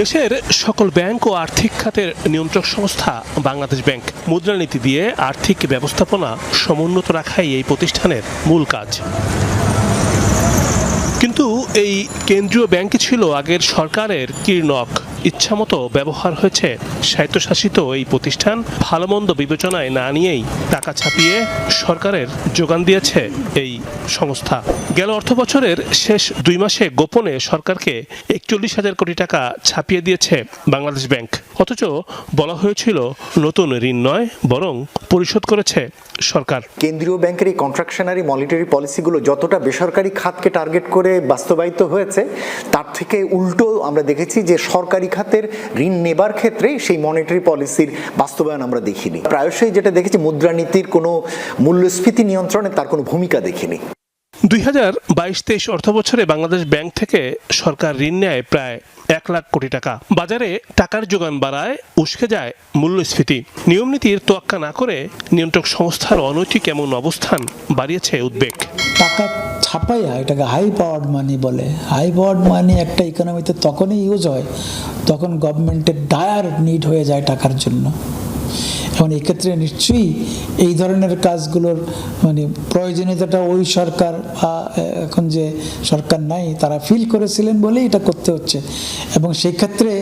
দেশের সকল ব্যাংক ও আর্থিক খাতের নিয়ন্ত্রক সংস্থা বাংলাদেশ ব্যাংক মুদ্রানীতি দিয়ে আর্থিক ব্যবস্থাপনা সমুন্নত রাখাই এই প্রতিষ্ঠানের মূল কাজ। কিন্তু এই কেন্দ্রীয় ব্যাংক ছিল আগের সরকারের কীর্ণক। ইচ্ছামতো ব্যবহার হয়েছে। স্বায়ত্তশাসিত এই প্রতিষ্ঠান ভালো মন্দ বিবেচনায় না নিয়েই টাকা ছাপিয়ে সরকারের যোগান দিয়েছে এই সংস্থা। গেল অর্থ বছরের শেষ দুই মাসে গোপনে সরকারকে একচল্লিশ হাজার কোটি টাকা ছাপিয়ে দিয়েছে বাংলাদেশ ব্যাংক। অথচ বলা হয়েছিল, নতুন ঋণ নয়, বরং পরিশোধ করেছে সরকার। কেন্দ্রীয় ব্যাংকের এই কন্ট্রাকশনারি মনিটারি পলিসিগুলো যতটা বেসরকারি খাতকে টার্গেট করে বাস্তবায়িত হয়েছে, তার থেকে উল্টো আমরা দেখেছি যে সরকারি খাতের ঋণ নেবার ক্ষেত্রে সেই মনিটারি পলিসির বাস্তবায়ন আমরা দেখিনি। প্রায়শই যেটা দেখেছি মুদ্রানীতির কোনো মূল্যস্ফীতি নিয়ন্ত্রণে তার কোনো ভূমিকা দেখিনি। দুই হাজার বাইশ তেইশ অর্থ বছরে বাংলাদেশ ব্যাংক থেকে সরকার ঋণ নেয় প্রায় এক লাখ কোটি টাকা। বাজারে টাকার যোগান বাড়ায় উস্কে যায় মূল্যস্ফীতি। নিয়ম নীতির তোয়াক্কা না করে নিয়ন্ত্রক সংস্থার অনৈতিক এমন অবস্থান বাড়িয়েছে উদ্বেগ। টাকা ছাপাইয়া এটাকে হাই পাওয়ার্ড মানি বলে। হাই পাওয়ার্ড মানি একটা ইকোনমিতে তখনই ইউজ হয়, তখন গভর্নমেন্টের ডায়ার নিড হয়ে যায় টাকার জন্য। এবং এক্ষেত্রে নিশ্চয়ই এই ধরনের কাজগুলোর মানে প্রয়োজনীয়তাটা ওই সরকার বা এখন যে সরকার নাই, তারা ফিল করেছিলেন বলেই এটা করতে হচ্ছে। এবং সেক্ষেত্রে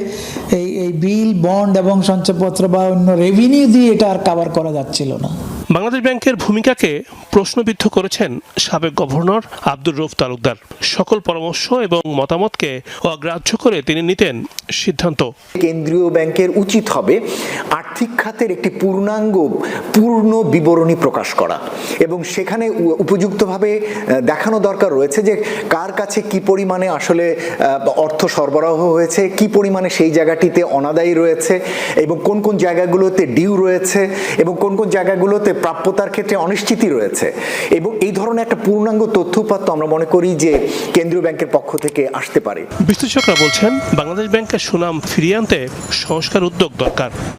এই এই বিল বন্ড এবং সঞ্চয়পত্র বা অন্য রেভিনিউ দিয়ে এটা আর কাভার করা যাচ্ছিল না। বাংলাদেশ ব্যাংকের ভূমিকাকে প্রশ্নবিদ্ধ করেছেন সাবেক গভর্নর আব্দুর রৌফ তালুকদার। সকল পরামর্শ এবং মতামতকে অগ্রাহ্য করে তিনি নিতেন সিদ্ধান্ত। কেন্দ্রীয় ব্যাংকের উচিত হবে আর্থিক খাতের একটি পূর্ণাঙ্গ, পূর্ণ বিবরণী প্রকাশ করা এবং সেখানে উপযুক্তভাবে দেখানো দরকার রয়েছে যে কার কাছে কি পরিমাণে আসলে অর্থ সরবরাহ হয়েছে, কি পরিমাণে সেই জায়গাটিতে অনাদায়ী রয়েছে এবং কোন কোন জায়গাগুলোতে ডিউ রয়েছে এবং কোন কোন জায়গাগুলোতে প্রাপ্যতার ক্ষেত্রে অনিশ্চিতি রয়েছে। এবং এই ধরনের একটা পূর্ণাঙ্গ তথ্যপাত আমরা মনে করি যে কেন্দ্রীয় ব্যাংকের পক্ষ থেকে আসতে পারে। বিশ্লেষকরা বলছেন, বাংলাদেশ ব্যাংকের সুনাম ফিরিয়ে আনতে সংস্কার উদ্যোগ দরকার।